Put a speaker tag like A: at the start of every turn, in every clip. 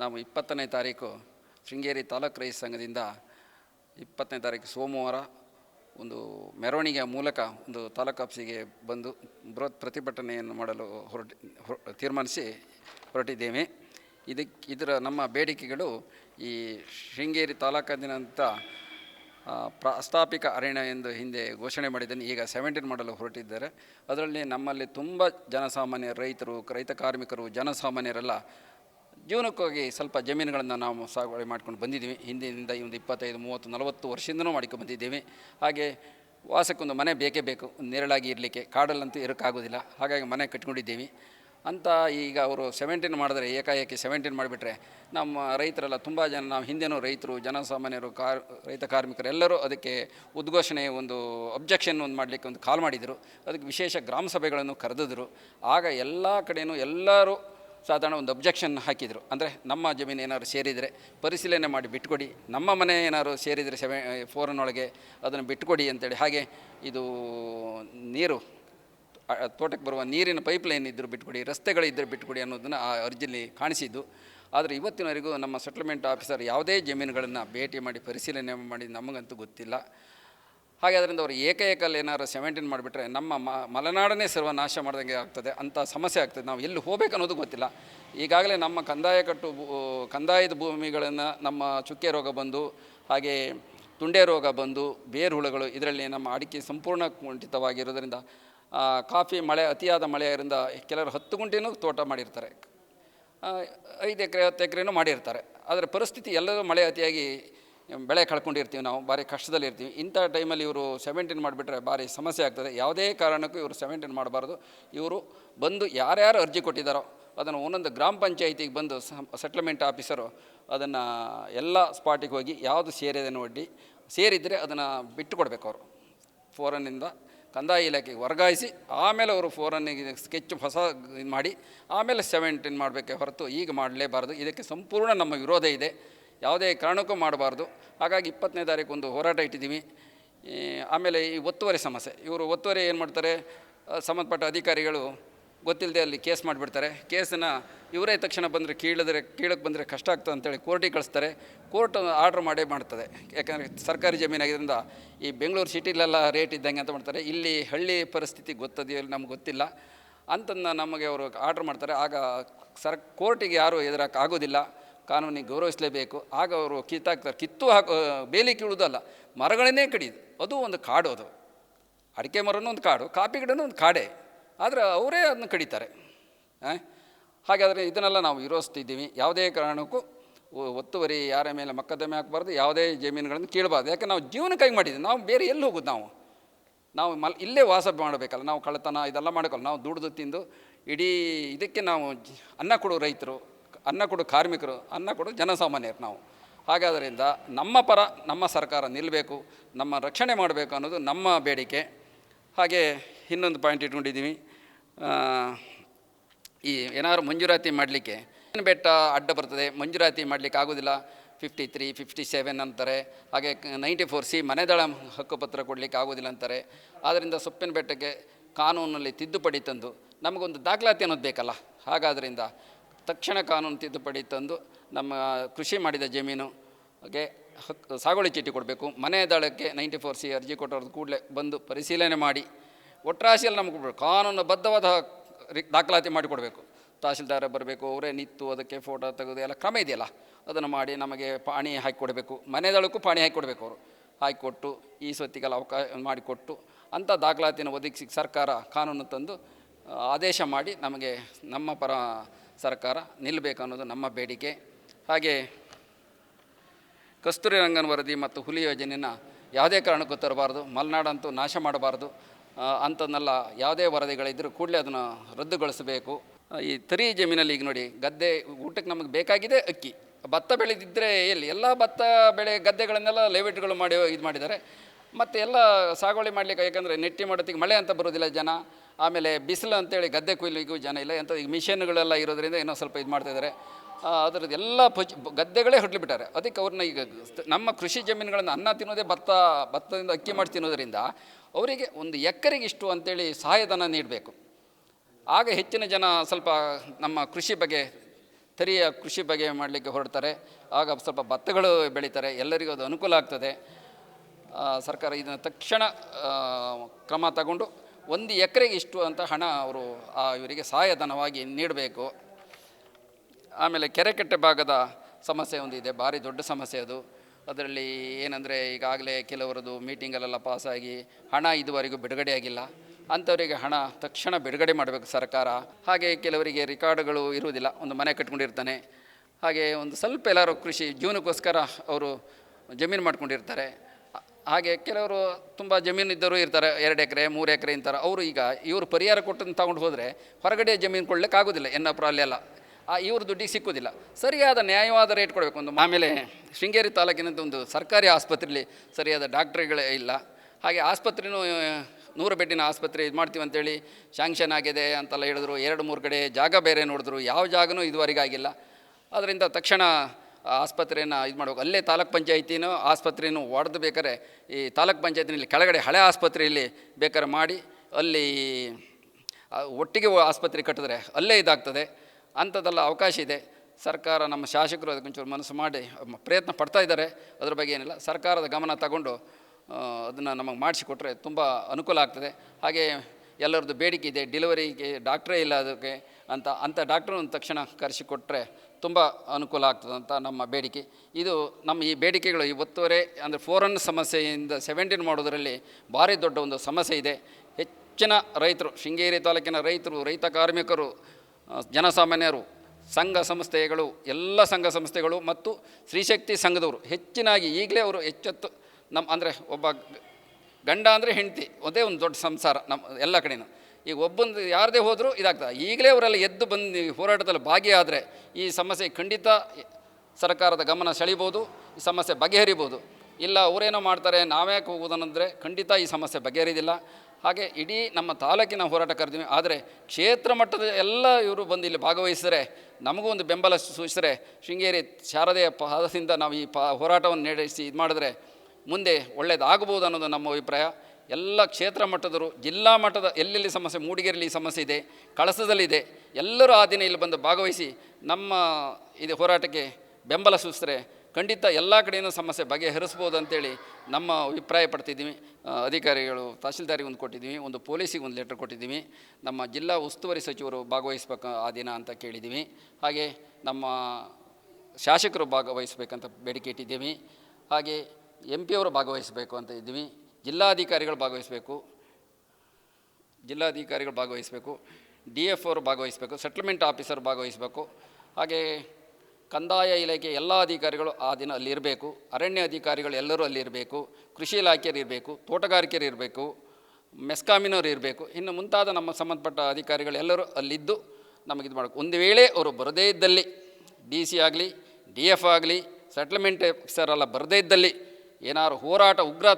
A: ನಾವು ಇಪ್ಪತ್ತನೇ ತಾರೀಕು ಶೃಂಗೇರಿ ತಾಲೂಕು ರೈತ ಸಂಘದಿಂದ ಇಪ್ಪತ್ತನೇ ತಾರೀಕು ಸೋಮವಾರ ಒಂದು ಮೆರವಣಿಗೆಯ ಮೂಲಕ ಒಂದು ತಾಲೂಕು ಆಫೀಸಿಗೆ ಬಂದು ಬೃಹತ್ ಪ್ರತಿಭಟನೆಯನ್ನು ಮಾಡಲು ಹೊರಟಿ ಹೊರ ತೀರ್ಮಾನಿಸಿ ಹೊರಟಿದ್ದೇವೆ. ಇದಕ್ಕೆ ಇದರ ನಮ್ಮ ಬೇಡಿಕೆಗಳು ಈ ಶೃಂಗೇರಿ ತಾಲೂಕಿನಂಥ ಪ್ರಾಸ್ತಾಪಿಕ ಅರಣ್ಯ ಎಂದು ಹಿಂದೆ ಘೋಷಣೆ ಮಾಡಿದ್ದನ್ನು ಈಗ ಸೆವೆಂಟೀನ್ ಮಾಡಲು ಹೊರಟಿದ್ದಾರೆ. ಅದರಲ್ಲಿ ನಮ್ಮಲ್ಲಿ ತುಂಬ ಜನಸಾಮಾನ್ಯ ರೈತರು, ರೈತ ಕಾರ್ಮಿಕರು, ಜನಸಾಮಾನ್ಯರೆಲ್ಲ ಜೀವನಕ್ಕಾಗಿ ಸ್ವಲ್ಪ ಜಮೀನುಗಳನ್ನು ನಾವು ಸಾಗುವಳಿ ಮಾಡ್ಕೊಂಡು ಬಂದಿದ್ದೀವಿ. ಹಿಂದಿನಿಂದ ಒಂದು ಇಪ್ಪತ್ತೈದು, ಮೂವತ್ತು, ನಲವತ್ತು ವರ್ಷದಿಂದನೂ ಮಾಡ್ಕೊಂಡು ಬಂದಿದ್ದೀವಿ. ಹಾಗೆ ವಾಸಕ್ಕೊಂದು ಮನೆ ಬೇಕೇ ಬೇಕು. ನೆರಳಾಗಿ ಇರಲಿಕ್ಕೆ ಕಾಡಲ್ಲಂತೂ ಇರೋಕ್ಕಾಗೋದಿಲ್ಲ. ಹಾಗಾಗಿ ಮನೆ ಕಟ್ಕೊಂಡಿದ್ದೀವಿ. ಅಂತ ಈಗ ಅವರು ಸೆವೆಂಟೀನ್ ಮಾಡಿದ್ರೆ, ಏಕಾಏಕಿ ಸೆವೆಂಟೀನ್ ಮಾಡಿಬಿಟ್ರೆ ನಮ್ಮ ರೈತರೆಲ್ಲ ತುಂಬ ಜನ, ನಾವು ಹಿಂದೆನೂ ರೈತರು, ಜನಸಾಮಾನ್ಯರು ಕಾರ್ ರೈತ ಕಾರ್ಮಿಕರು ಎಲ್ಲರೂ ಅದಕ್ಕೆ ಉದ್ಘೋಷಣೆ ಒಂದು ಅಬ್ಜೆಕ್ಷನ್ ಒಂದು ಮಾಡಲಿಕ್ಕೆ ಒಂದು ಕಾಲ್ ಮಾಡಿದರು. ಅದಕ್ಕೆ ವಿಶೇಷ ಗ್ರಾಮ ಸಭೆಗಳನ್ನು ಕರೆದಿದ್ರು. ಆಗ ಎಲ್ಲ ಕಡೆಯೂ ಎಲ್ಲರೂ ಸಾಧಾರಣ ಒಂದು ಅಬ್ಜೆಕ್ಷನ್ ಹಾಕಿದರು. ಅಂದರೆ ನಮ್ಮ ಜಮೀನು ಏನಾದ್ರು ಸೇರಿದರೆ ಪರಿಶೀಲನೆ ಮಾಡಿ ಬಿಟ್ಕೊಡಿ. ನಮ್ಮ ಮನೆ ಏನಾದ್ರು ಸೇರಿದರೆ ಸೆವೆ ಫೋರನೊಳಗೆ ಅದನ್ನು ಬಿಟ್ಕೊಡಿ ಅಂತೇಳಿ. ಹಾಗೆ ಇದು ನೀರು ತೋಟಕ್ಕೆ ಬರುವ ನೀರಿನ ಪೈಪ್ಲೈನ್ ಇದ್ದರೂ ಬಿಟ್ಕೊಡಿ ರಸ್ತೆಗಳಿದ್ದರೆ ಬಿಟ್ಕೊಡಿ ಅನ್ನೋದನ್ನು ಆ ಅರ್ಜಿಯಲ್ಲಿ ಕಾಣಿಸಿದ್ದು. ಆದರೆ ಇವತ್ತಿನವರೆಗೂ ನಮ್ಮ ಸೆಟ್ಲ್ಮೆಂಟ್ ಆಫೀಸರ್ ಯಾವುದೇ ಜಮೀನುಗಳನ್ನು ಭೇಟಿ ಮಾಡಿ, ಪರಿಶೀಲನೆ ಮಾಡಿ ನಮಗಂತೂ ಗೊತ್ತಿಲ್ಲ. ಹಾಗೆ ಅದರಿಂದ ಅವರು ಏಕೈಕಲ್ಲಿ ಏನಾದ್ರು ಸೆವೆಂಟೀನ್ ಮಾಡಿಬಿಟ್ರೆ ನಮ್ಮ ಮಲೆನಾಡನ್ನೇ ಸರ್ವನಾಶ ಮಾಡ್ದಂಗೆ ಆಗ್ತದೆ ಅಂಥ ಸಮಸ್ಯೆ ಆಗ್ತದೆ. ನಾವು ಎಲ್ಲಿ ಹೋಗ್ಬೇಕು ಅನ್ನೋದು ಗೊತ್ತಿಲ್ಲ. ಈಗಾಗಲೇ ನಮ್ಮ ಕಂದಾಯ ಕಟ್ಟು ಕಂದಾಯದ ಭೂಮಿಗಳನ್ನು ನಮ್ಮ ಚುಕ್ಕೆ ರೋಗ ಬಂದು, ಹಾಗೆ ತುಂಡೆ ರೋಗ ಬಂದು, ಬೇರು ಹುಳುಗಳು ಇದರಲ್ಲಿ ನಮ್ಮ ಅಡಿಕೆ ಸಂಪೂರ್ಣ ಕುಂಠಿತವಾಗಿರೋದ್ರಿಂದ ಕಾಫಿ ಮಳೆ, ಅತಿಯಾದ ಮಳೆಯಿಂದ ಕೆಲವರು ಹತ್ತು ಗುಂಟೆನೂ ತೋಟ ಮಾಡಿರ್ತಾರೆ. ಐದು ಎಕರೆ, ಹತ್ತು ಎಕರೆನೂ ಮಾಡಿರ್ತಾರೆ. ಆದರೆ ಪರಿಸ್ಥಿತಿ ಎಲ್ಲರೂ ಮಳೆ ಅತಿಯಾಗಿ ಬೆಳೆ ಕಳ್ಕೊಂಡಿರ್ತೀವಿ ನಾವು, ಭಾರಿ ಕಷ್ಟದಲ್ಲಿರ್ತೀವಿ. ಇಂಥ ಟೈಮಲ್ಲಿ ಇವರು ಸೆವೆಂಟೀನ್ ಮಾಡಿಬಿಟ್ರೆ ಭಾರಿ ಸಮಸ್ಯೆ ಆಗ್ತದೆ. ಯಾವುದೇ ಕಾರಣಕ್ಕೂ ಇವರು ಸೆವೆಂಟೀನ್ ಮಾಡಬಾರ್ದು. ಇವರು ಬಂದು ಯಾರ್ಯಾರು ಅರ್ಜಿ ಕೊಟ್ಟಿದ್ದಾರೋ, ಅದನ್ನು ಒಂದೊಂದು ಗ್ರಾಮ ಪಂಚಾಯಿತಿಗೆ ಬಂದು ಸೆಟ್ಲ್ಮೆಂಟ್ ಆಫೀಸರು ಅದನ್ನು ಎಲ್ಲ ಸ್ಪಾಟಿಗೆ ಹೋಗಿ ಯಾವುದು ಸೇರಿದೆ ನೋಡಿ, ಸೇರಿದರೆ ಅದನ್ನು ಬಿಟ್ಟು ಕೊಡಬೇಕು ಅವರು ಫೋರನ್ನಿಂದ ಕಂದಾಯ ಇಲಾಖೆಗೆ ವರ್ಗಾಯಿಸಿ, ಆಮೇಲೆ ಅವರು ಫೋರನ್ನಿಗೆ ಸ್ಕೆಚ್ ಹೊಸ ಇದು ಮಾಡಿ, ಆಮೇಲೆ ಸೆವೆಂಟೀನ್ ಮಾಡಬೇಕೆ ಹೊರತು ಈಗ ಮಾಡಲೇಬಾರ್ದು. ಇದಕ್ಕೆ ಸಂಪೂರ್ಣ ನಮ್ಮ ವಿರೋಧ ಇದೆ. ಯಾವುದೇ ಕಾರಣಕ್ಕೂ ಮಾಡಬಾರ್ದು. ಹಾಗಾಗಿ ಇಪ್ಪತ್ತನೇ ತಾರೀಕು ಒಂದು ಹೋರಾಟ ಇಟ್ಟಿದ್ದೀವಿ. ಆಮೇಲೆ ಈ ಒತ್ತುವರಿ ಸಮಸ್ಯೆ. ಇವರು ಒತ್ತುವರಿ ಏನು ಮಾಡ್ತಾರೆ? ಸಂಬಂಧಪಟ್ಟ ಅಧಿಕಾರಿಗಳು ಗೊತ್ತಿಲ್ಲದೆ ಅಲ್ಲಿ ಕೇಸ್ ಮಾಡಿಬಿಡ್ತಾರೆ. ಕೇಸನ್ನು ಇವರೇ ತಕ್ಷಣ ಬಂದರೆ ಕೀಳಿದ್ರೆ ಕೀಳಕ್ಕೆ ಬಂದರೆ ಕಷ್ಟ ಆಗ್ತದೆ ಅಂತೇಳಿ ಕೋರ್ಟಿಗೆ ಕಳಿಸ್ತಾರೆ. ಕೋರ್ಟ್ ಆರ್ಡ್ರ್ ಮಾಡೇ ಮಾಡ್ತದೆ. ಯಾಕಂದರೆ ಸರ್ಕಾರಿ ಜಮೀನಾಗಿದ್ದರಿಂದ ಈ ಬೆಂಗಳೂರು ಸಿಟಿಲೆಲ್ಲ ರೇಟ್ ಇದ್ದಂಗೆ ಅಂತ ಮಾಡ್ತಾರೆ. ಇಲ್ಲಿ ಹಳ್ಳಿ ಪರಿಸ್ಥಿತಿ ಗೊತ್ತದೆಯೋ ನಮ್ಗೆ ಗೊತ್ತಿಲ್ಲ. ಅಂತಂದು ನಮಗೆ ಅವರು ಆರ್ಡ್ರ್ ಮಾಡ್ತಾರೆ. ಆಗ ಸರ್, ಕೋರ್ಟಿಗೆ ಯಾರೂ ಎದುರಕ್ಕೆ ಆಗೋದಿಲ್ಲ. ಕಾನೂನಿಗೆ ಗೌರವಿಸಲೇಬೇಕು. ಆಗ ಅವರು ಕಿತ್ತಾಕ್ತಾರೆ. ಕಿತ್ತು ಹಾಕೋ ಬೇಲಿ ಕೀಳುವುದಲ್ಲ. ಮರಗಳನ್ನೇ ಕಡಿಯೋದು ಅದು ಒಂದು ಕಾಡು ಅದು. ಅಡಿಕೆ ಮರನೂ ಒಂದು ಕಾಡು. ಕಾಫಿ ಗಿಡನೂ ಒಂದು ಕಾಡೆ. ಆದರೆ ಅವರೇ ಅದನ್ನ ಕಡಿತಾರೆ? ಹಾಗಾದರೆ ಇದನ್ನೆಲ್ಲ ನಾವು ವಿರೋಧಿಸ್ತಿದ್ದೀವಿ. ಯಾವುದೇ ಕಾರಣಕ್ಕೂ ಒತ್ತುವರಿ ಯಾರ ಮೇಲೆ ಮಕ್ಕದ್ದಮೆ ಹಾಕಬಾರ್ದು. ಯಾವುದೇ ಜಮೀನುಗಳನ್ನು ಕೀಳಬಾರ್ದು. ಯಾಕೆ ನಾವು ಜೀವನಕ್ಕಾಗಿ ಮಾಡಿದ್ದೀವಿ. ನಾವು ಬೇರೆ ಎಲ್ಲಿ ಹೋಗೋದು ನಾವು? ನಾವು ಮಲ್, ಇಲ್ಲೇ ವಾಸ ಮಾಡಬೇಕಲ್ಲ. ನಾವು ಕಳ್ಳತನ ಇದೆಲ್ಲ ಮಾಡೋಕ್ಕಲ್ಲ ನಾವು ದುಡಿದು ತಿಂದು ಇಡೀ ಇದಕ್ಕೆ ನಾವು ಅನ್ನ ಕೊಡೋ ರೈತರು. ಅನ್ನ ಕೊಡು ಕಾರ್ಮಿಕರು, ಅನ್ನ ಕೊಡು ಜನಸಾಮಾನ್ಯರು ನಾವು. ಹಾಗಾದ್ದರಿಂದ ನಮ್ಮ ಪರ ನಮ್ಮ ಸರ್ಕಾರ ನಿಲ್ಲಬೇಕು ನಮ್ಮ ರಕ್ಷಣೆ ಮಾಡಬೇಕು ಅನ್ನೋದು ನಮ್ಮ ಬೇಡಿಕೆ. ಹಾಗೆ ಇನ್ನೊಂದು ಪಾಯಿಂಟ್ ಇಟ್ಕೊಂಡಿದ್ದೀವಿ ಈ ಏನಾದರೂ ಮಂಜೂರಾತಿ ಮಾಡಲಿಕ್ಕೆ ಏನು ಬೆಟ್ಟ ಅಡ್ಡ ಬರ್ತದೆ, ಮಂಜೂರಾತಿ ಮಾಡಲಿಕ್ಕೆ ಆಗೋದಿಲ್ಲ. ಫಿಫ್ಟಿ ತ್ರೀ ಫಿಫ್ಟಿ ಸೆವೆನ್ ಅಂತಾರೆ. ಹಾಗೆ ನೈಂಟಿ ಫೋರ್ ಸಿ ಮನೆದಳ ಹಕ್ಕುಪತ್ರ ಕೊಡಲಿಕ್ಕೆ ಆಗೋದಿಲ್ಲ ಅಂತಾರೆ. ಆದ್ದರಿಂದ ಸೊಪ್ಪಿನ ಬೆಟ್ಟಕ್ಕೆ ಕಾನೂನಲ್ಲಿ ತಿದ್ದುಪಡಿ ತಂದು ನಮಗೊಂದು ದಾಖಲಾತಿ ಅನ್ನೋದು ಬೇಕಲ್ಲ. ಹಾಗಾದ್ದರಿಂದ ತಕ್ಷಣ ಕಾನೂನು ತಿದ್ದುಪಡಿ ತಂದು ನಮ್ಮ ಕೃಷಿ ಮಾಡಿದ ಜಮೀನುಗೆ ಹಕ್ಕು ಸಾಗುವಳಿ ಚೀಟಿ ಕೊಡಬೇಕು. ಮನೆ ದಳಕ್ಕೆ ನೈಂಟಿ ಫೋರ್ ಸಿ ಅರ್ಜಿ ಕೊಟ್ಟವ್ರದ್ದು ಕೂಡಲೇ ಬಂದು ಪರಿಶೀಲನೆ ಮಾಡಿ. ಒಟ್ರಾಶಿಯಲ್ಲಿ ನಮಗೆ ಕೊಡಬೇಕು. ಕಾನೂನುಬದ್ಧವಾದ ದಾಖಲಾತಿ ಮಾಡಿಕೊಡಬೇಕು ತಹಸೀಲ್ದಾರ ಬರಬೇಕು, ಅವರೇ ನಿಂತು ಅದಕ್ಕೆ ಫೋಟೋ ತೆಗೆದು ಎಲ್ಲ ಕ್ರಮ ಇದೆಯಲ್ಲ, ಅದನ್ನು ಮಾಡಿ ನಮಗೆ ಪಾಣಿ ಹಾಕಿ ಕೊಡಬೇಕು. ಮನೆದಳಕ್ಕೂ ಪಾಣಿ ಹಾಕಿಕೊಡಬೇಕು ಅವರು. ಹಾಕಿಕೊಟ್ಟು ಈ ಸೊತ್ತಿಗೆಲ್ಲ ಅವಕಾಶ ಮಾಡಿಕೊಟ್ಟು ಅಂಥ ದಾಖಲಾತಿನ ಒದಗಿಸಿ ಸರ್ಕಾರ ಕಾನೂನು ತಂದು ಆದೇಶ ಮಾಡಿ ನಮಗೆ ನಮ್ಮ ಪರ ಸರ್ಕಾರ ನಿಲ್ಲಬೇಕು ಅನ್ನೋದು ನಮ್ಮ ಬೇಡಿಕೆ. ಹಾಗೆ ಕಸ್ತೂರಿ ರಂಗನ್ ವರದಿ ಮತ್ತು ಹುಲಿ ಯೋಜನೆಯನ್ನು ಯಾವುದೇ ಕಾರಣಕ್ಕೂ ತರಬಾರ್ದು, ಮಲೆನಾಡಂತೂ ನಾಶ ಮಾಡಬಾರ್ದು ಅಂಥದ್ದನ್ನೆಲ್ಲ ಯಾವುದೇ ವರದಿಗಳಿದ್ದರೂ ಕೂಡಲೇ ಅದನ್ನು ರದ್ದುಗೊಳಿಸಬೇಕು. ಈ ತರಿ ಜಮೀನಲ್ಲಿ ಈಗ ನೋಡಿ, ಗದ್ದೆ ಊಟಕ್ಕೆ ನಮಗೆ ಬೇಕಾಗಿದೆ ಅಕ್ಕಿ. ಭತ್ತ ಬೆಳೆದಿದ್ದರೆ ಎಲ್ಲಿ? ಎಲ್ಲ ಭತ್ತ ಬೆಳೆ ಗದ್ದೆಗಳನ್ನೆಲ್ಲ ಲೇಔಟ್ಗಳು ಮಾಡಿ, ಇದು ಮಾಡಿದ್ದಾರೆ. ಮತ್ತು ಎಲ್ಲ ಸಾಗುವಳಿ ಮಾಡಲಿಕ್ಕೆ, ಯಾಕಂದರೆ ನೆಟ್ಟಿ ಮಾಡೋತ್ತಿಗೆ ಮಳೆ ಅಂತ ಬರೋದಿಲ್ಲ ಜನ. ಆಮೇಲೆ ಬಿಸಿಲು ಅಂತೇಳಿ ಗದ್ದೆ ಕೊಯ್ಲಿಗೂ ಜನ ಇಲ್ಲ ಎಂಥ ಈಗ ಮಿಷನ್ಗಳೆಲ್ಲ ಇರೋದ್ರಿಂದ ಏನೋ ಸ್ವಲ್ಪ ಇದು ಮಾಡ್ತಾಯಿದ್ದಾರೆ ಅದರದ್ದು ಎಲ್ಲ ಪಚ್ ಗದ್ದೆಗಳೇ ಹೊಡ್ಲಿಬಿಟ್ಟಾರೆ ಅದಕ್ಕೆ ಅವ್ರನ್ನ ಈಗ ನಮ್ಮ ಕೃಷಿ ಜಮೀನುಗಳನ್ನು ಅನ್ನ ತಿನ್ನೋದೇ ಭತ್ತ, ಭತ್ತದಿಂದ ಅಕ್ಕಿ ಮಾಡಿ ತಿನ್ನೋದ್ರಿಂದ ಅವರಿಗೆ ಒಂದು ಎಕರೆಗೆ ಇಷ್ಟು ಅಂತೇಳಿ ಸಹಾಯಧನ ನೀಡಬೇಕು. ಆಗ ಹೆಚ್ಚಿನ ಜನ ಸ್ವಲ್ಪ ನಮ್ಮ ಕೃಷಿ ಬಗ್ಗೆ, ತರಿಯ ಕೃಷಿ ಬಗ್ಗೆ ಮಾಡಲಿಕ್ಕೆ ಹೊರಡ್ತಾರೆ. ಆಗ ಸ್ವಲ್ಪ ಭತ್ತಗಳು ಬೆಳೀತಾರೆ. ಎಲ್ಲರಿಗೂ ಅದು ಅನುಕೂಲ ಆಗ್ತದೆ. ಸರ್ಕಾರ ಇದನ್ನು ತಕ್ಷಣ ಕ್ರಮ ತಗೊಂಡು ಒಂದು ಎಕರೆಗೆ ಇಷ್ಟು ಅಂತ ಹಣ ಅವರು ಆ ಇವರಿಗೆ ಸಹಾಯಧನವಾಗಿ ನೀಡಬೇಕು. ಆಮೇಲೆ ಕೆರೆಕಟ್ಟೆ ಭಾಗದ ಸಮಸ್ಯೆ ಒಂದಿದೆ, ಭಾರಿ ದೊಡ್ಡ ಸಮಸ್ಯೆ ಅದು. ಅದರಲ್ಲಿ ಏನಂದರೆ ಈಗಾಗಲೇ ಕೆಲವರದು ಮೀಟಿಂಗಲ್ಲೆಲ್ಲ ಪಾಸಾಗಿ ಹಣ ಇದುವರೆಗೂ ಬಿಡುಗಡೆಯಾಗಿಲ್ಲ ಅಂಥವರಿಗೆ ಹಣ ತಕ್ಷಣ ಬಿಡುಗಡೆ ಮಾಡಬೇಕು ಸರ್ಕಾರ. ಹಾಗೆ ಕೆಲವರಿಗೆ ರೆಕಾರ್ಡ್ಗಳು ಇರುವುದಿಲ್ಲ, ಒಂದು ಮನೆ ಕಟ್ಕೊಂಡಿರ್ತಾನೆ. ಹಾಗೆ ಒಂದು ಸ್ವಲ್ಪ ಎಲ್ಲರೂ ಕೃಷಿ ಜೀವನಕ್ಕೋಸ್ಕರ ಅವರು ಜಮೀನು ಮಾಡ್ಕೊಂಡಿರ್ತಾರೆ. ಹಾಗೆ ಕೆಲವರು ತುಂಬ ಜಮೀನು ಇದ್ದವರು ಇರ್ತಾರೆ ಎರಡು ಎಕರೆ ಮೂರು ಎಕರೆ ಇಂತಾರೆ. ಅವರು ಈಗ ಇವರು ಪರಿಹಾರ ಕೊಟ್ಟನ್ನು ತಗೊಂಡು ಹೋದರೆ ಹೊರಗಡೆ ಜಮೀನು ಕೊಡ್ಲಿಕ್ಕೆ ಆಗೋದಿಲ್ಲ ಎನ್ನಪ್ರ ಅಲ್ಲೆಲ್ಲ ಆ ಇವ್ರ ದುಡ್ಡಿಗೆ ಸಿಕ್ಕೋದಿಲ್ಲ. ಸರಿಯಾದ ನ್ಯಾಯವಾದ ರೇಟ್ ಕೊಡಬೇಕು ಒಂದು ಆಮೇಲೆ ಶೃಂಗೇರಿ ತಾಲೂಕಿನಂತ ಒಂದು ಸರ್ಕಾರಿ ಆಸ್ಪತ್ರೆಯಲ್ಲಿ ಸರಿಯಾದ ಡಾಕ್ಟ್ರುಗಳೇ ಇಲ್ಲ. ಹಾಗೆ ಆಸ್ಪತ್ರೆನೂ ಆ, ನೂರು ಬೆಡ್ಡಿನ ಆಸ್ಪತ್ರೆ ಇದು ಮಾಡ್ತೀವಿ ಅಂತೇಳಿ ಶಾಂಕ್ಷನ್ ಆಗಿದೆ ಅಂತೆಲ್ಲ ಹೇಳಿದ್ರು. ಎರಡು ಮೂರು ಕಡೆ ಜಾಗ ಬೇರೆ ನೋಡಿದ್ರು. ಯಾವ ಜಾಗನೂ ಇದುವರೆಗೆ ಆಗಿಲ್ಲ. ಅದರಿಂದ ತಕ್ಷಣ ಆಸ್ಪತ್ರೆಯನ್ನು ಇದು ಮಾಡಬೇಕು. ಅಲ್ಲೇ ತಾಲೂಕ್ ಪಂಚಾಯತಿನೂ ಆಸ್ಪತ್ರೆಯೂ ಒಡೆದು ಬೇಕಾದ್ರೆ ಈ ತಾಲೂಕ್ ಪಂಚಾಯತಿನಲ್ಲಿ ಕೆಳಗಡೆ ಹಳೆ ಆಸ್ಪತ್ರೆಯಲ್ಲಿ ಬೇಕಾದ್ರೆ ಮಾಡಿ ಅಲ್ಲಿ ಒಟ್ಟಿಗೆ ಆಸ್ಪತ್ರೆ ಕಟ್ಟಿದ್ರೆ ಅಲ್ಲೇ ಇದಾಗ್ತದೆ. ಅಂಥದ್ದೆಲ್ಲ ಅವಕಾಶ ಇದೆ. ಸರ್ಕಾರ ನಮ್ಮ ಶಾಸಕರು ಅದಕ್ಕೊಂಚೂರು ಮನಸ್ಸು ಮಾಡಿ ಪ್ರಯತ್ನ ಪಡ್ತಾ ಇದ್ದಾರೆ. ಅದ್ರ ಬಗ್ಗೆ ಏನಿಲ್ಲ. ಸರ್ಕಾರದ ಗಮನ ತಗೊಂಡು ಅದನ್ನು ನಮಗೆ ಮಾಡಿಸಿಕೊಟ್ರೆ ತುಂಬ ಅನುಕೂಲ ಆಗ್ತದೆ. ಹಾಗೆ ಎಲ್ಲರದ್ದು ಬೇಡಿಕೆ ಇದೆ. ಡೆಲಿವರಿಗೆ ಡಾಕ್ಟ್ರೇ ಇಲ್ಲ ಅದಕ್ಕೆ ಅಂತ, ಅಂಥ ಡಾಕ್ಟ್ರನ್ನು ತಕ್ಷಣ ಕರೆಸಿಕೊಟ್ರೆ ತುಂಬ ಅನುಕೂಲ ಆಗ್ತದೆ ಅಂತ ನಮ್ಮ ಬೇಡಿಕೆ. ಇದು ನಮ್ಮ ಈ ಬೇಡಿಕೆಗಳು ಈ ಒತ್ತುವರೆ ಅಂದರೆ ಫೋರನ್ ಸಮಸ್ಯೆಯಿಂದ ಸೆವೆಂಟೀನ್ ಮಾಡೋದರಲ್ಲಿ ಭಾರಿ ದೊಡ್ಡ ಒಂದು ಸಮಸ್ಯೆ ಇದೆ. ಹೆಚ್ಚಿನ ರೈತರು, ಶೃಂಗೇರಿ ತಾಲೂಕಿನ ರೈತರು, ರೈತ ಕಾರ್ಮಿಕರು ಜನಸಾಮಾನ್ಯರು, ಸಂಘ ಸಂಸ್ಥೆಗಳು, ಎಲ್ಲ ಸಂಘ ಸಂಸ್ಥೆಗಳು ಮತ್ತು ಸ್ತ್ರೀಶಕ್ತಿ ಸಂಘದವರು ಹೆಚ್ಚಿನಾಗಿ ಈಗಲೇ ಅವರು ಹೆಚ್ಚೆತ್ತು ನಮ್ಮ ಅಂದರೆ ಒಬ್ಬ ಗಂಡ ಅಂದರೆ ಹೆಂಡತಿ, ಒಂದೇ ಒಂದು ದೊಡ್ಡ ಸಂಸಾರ ನಮ್ಮ ಎಲ್ಲ ಕಡೆನೂ. ಈಗ ಒಬ್ಬೊಂದು ಯಾರದೇ ಹೋದರೂ ಇದಾಗ್ತದೆ. ಈಗಲೇ ಅವರೆಲ್ಲ ಎದ್ದು ಬಂದು ಹೋರಾಟದಲ್ಲಿ ಭಾಗಿಯಾದರೆ ಈ ಸಮಸ್ಯೆ ಖಂಡಿತ ಸರ್ಕಾರದ ಗಮನ ಸೆಳಿಬೋದು, ಈ ಸಮಸ್ಯೆ ಬಗೆಹರಿಬೋದು. ಇಲ್ಲ ಅವರೇನೋ ಮಾಡ್ತಾರೆ, ನಾವ್ಯಾಕೆ ಹೋಗೋದನ್ನಂದರೆ ಖಂಡಿತ ಈ ಸಮಸ್ಯೆ ಬಗೆಹರಿದಿಲ್ಲ. ಹಾಗೆ ಇಡೀ ನಮ್ಮ ತಾಲೂಕಿನ ಹೋರಾಟ ಕರೆದೀವಿ. ಆದರೆ ಕ್ಷೇತ್ರ ಮಟ್ಟದ ಎಲ್ಲ ಇವರು ಬಂದು ಇಲ್ಲಿ ಭಾಗವಹಿಸಿದರೆ, ನಮಗೂ ಒಂದು ಬೆಂಬಲ ಸೂಚಿಸಿದರೆ ಶೃಂಗೇರಿ ಶಾರದೆಯ ಪಾದದಿಂದ ನಾವು ಈ ಪಾ, ಹೋರಾಟವನ್ನು ನಡೆಸಿ ಇದು ಮಾಡಿದ್ರೆ ಮುಂದೆ ಒಳ್ಳೆಯದಾಗಬಹುದು ಅನ್ನೋದು ನಮ್ಮ ಅಭಿಪ್ರಾಯ. ಎಲ್ಲ ಕ್ಷೇತ್ರ ಮಟ್ಟದರು ಜಿಲ್ಲಾ ಮಟ್ಟದ ಎಲ್ಲೆಲ್ಲಿ ಸಮಸ್ಯೆ, ಮೂಡಿಗೆರೆಯಲ್ಲಿ ಸಮಸ್ಯೆ ಇದೆ, ಕಳಸದಲ್ಲಿದೆ, ಎಲ್ಲರೂ ಆ ದಿನ ಇಲ್ಲಿ ಬಂದು ಭಾಗವಹಿಸಿ ನಮ್ಮ ಇದು ಹೋರಾಟಕ್ಕೆ ಬೆಂಬಲ ಸೂಚಿಸಿದ್ರೆ ಖಂಡಿತ ಎಲ್ಲ ಕಡೆಯೂ ಸಮಸ್ಯೆ ಬಗೆಹರಿಸ್ಬೋದು ಅಂತೇಳಿ ನಮ್ಮ ಅಭಿಪ್ರಾಯ ಪಡ್ತಿದ್ದೀವಿ ಅಧಿಕಾರಿಗಳು ತಹಸೀಲ್ದಾರಿಗೆ ಒಂದು ಕೊಟ್ಟಿದ್ದೀವಿ, ಒಂದು ಪೊಲೀಸಿಗೆ ಒಂದು ಲೆಟ್ರ್ ಕೊಟ್ಟಿದ್ದೀವಿ. ನಮ್ಮ ಜಿಲ್ಲಾ ಉಸ್ತುವಾರಿ ಸಚಿವರು ಭಾಗವಹಿಸ್ಬೇಕು ಆ ದಿನ ಅಂತ ಕೇಳಿದ್ದೀವಿ. ಹಾಗೆ ನಮ್ಮ ಶಾಸಕರು ಭಾಗವಹಿಸಬೇಕಂತ ಬೇಡಿಕೆ ಇಟ್ಟಿದ್ದೀವಿ. ಹಾಗೆ ಎಂ ಪಿಯವರು ಭಾಗವಹಿಸಬೇಕು ಅಂತ ಇದ್ದೀವಿ. ಜಿಲ್ಲಾಧಿಕಾರಿಗಳು ಭಾಗವಹಿಸಬೇಕು. ಜಿಲ್ಲಾಧಿಕಾರಿಗಳು ಭಾಗವಹಿಸಬೇಕು. ಡಿ ಎಫ್ ಅವರು ಭಾಗವಹಿಸಬೇಕು. ಸೆಟ್ಲ್ಮೆಂಟ್ ಆಫೀಸರ್ ಭಾಗವಹಿಸಬೇಕು. ಹಾಗೆ ಕಂದಾಯ ಇಲಾಖೆ ಎಲ್ಲ ಅಧಿಕಾರಿಗಳು ಆ ದಿನ ಅಲ್ಲಿರಬೇಕು. ಅರಣ್ಯ ಅಧಿಕಾರಿಗಳು ಎಲ್ಲರೂ ಅಲ್ಲಿರಬೇಕು. ಕೃಷಿ ಇಲಾಖೆಯರು ಇರಬೇಕು. ತೋಟಗಾರಿಕೆಯರು ಇರಬೇಕು. ಮೆಸ್ಕಾಮಿನವರು ಇರಬೇಕು. ಇನ್ನು ಮುಂತಾದ ನಮ್ಮ ಸಂಬಂಧಪಟ್ಟ ಅಧಿಕಾರಿಗಳು ಎಲ್ಲರೂ ಅಲ್ಲಿದ್ದು ನಮಗಿದು ಮಾಡಬೇಕು. ಒಂದು ವೇಳೆ ಅವರು ಬರದೇ ಇದ್ದಲ್ಲಿ ಡಿ ಸಿ ಆಗಲಿ ಡಿ ಎಫ್ ಆಗಲಿ ಸೆಟ್ಲ್ಮೆಂಟ್ ಆಫೀಸರ್ ಎಲ್ಲ ಬರದೇ ಇದ್ದಲ್ಲಿ ಏನಾದ್ರು ಹೋರಾಟ ಉಗ್ರ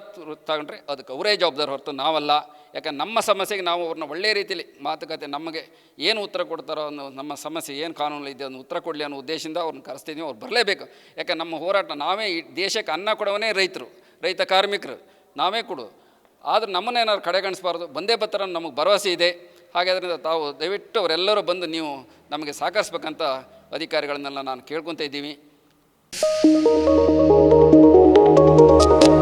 A: ತಗೊಂಡ್ರೆ ಅದಕ್ಕೆ ಅವರೇ ಜವಾಬ್ದಾರಿ ಹೊರತು ನಾವಲ್ಲ. ಯಾಕಂದ್ರೆ ನಮ್ಮ ಸಮಸ್ಯೆಗೆ ನಾವು ಅವ್ರನ್ನ ಒಳ್ಳೆಯ ರೀತಿಯಲ್ಲಿ ಮಾತುಕತೆ, ನಮಗೆ ಏನು ಉತ್ತರ ಕೊಡ್ತಾರೋ ಅನ್ನೋ ನಮ್ಮ ಸಮಸ್ಯೆ, ಏನು ಕಾನೂನು ಇದೆ ಅನ್ನೋ ಉತ್ತರ ಕೊಡಲಿ ಅನ್ನೋ ಉದ್ದೇಶದಿಂದ ಅವ್ರನ್ನ ಕರೆಸ್ತಿದ್ದೀವಿ ಅವ್ರು ಬರಲೇಬೇಕು. ಯಾಕಂದ್ರೆ ನಮ್ಮ ಹೋರಾಟ, ನಾವೇ ಈ ದೇಶಕ್ಕೆ ಅನ್ನ ಕೊಡೋವನೇ ರೈತರು, ರೈತ ಕಾರ್ಮಿಕರು, ನಾವೇ ಕೊಡು. ಆದ್ರೆ ನಮ್ಮನ್ನೇನಾದ್ರು ಕಡೆಗಣಿಸ್ಬಾರ್ದು, ಬಂದೇ ಬರ್ತಾರ ನಮಗೆ ಭರವಸೆ ಇದೆ. ಹಾಗಾದ್ರಿಂದ ತಾವು ದಯವಿಟ್ಟು ಅವರೆಲ್ಲರೂ ಬಂದು ನೀವು ನಮಗೆ ಸಹಕರಿಸ್ಬೇಕಂತ ಅಧಿಕಾರಿಗಳನ್ನೆಲ್ಲ ನಾನು ಕೇಳ್ಕೊತಾ ಇದ್ದೀವಿ. Thank you.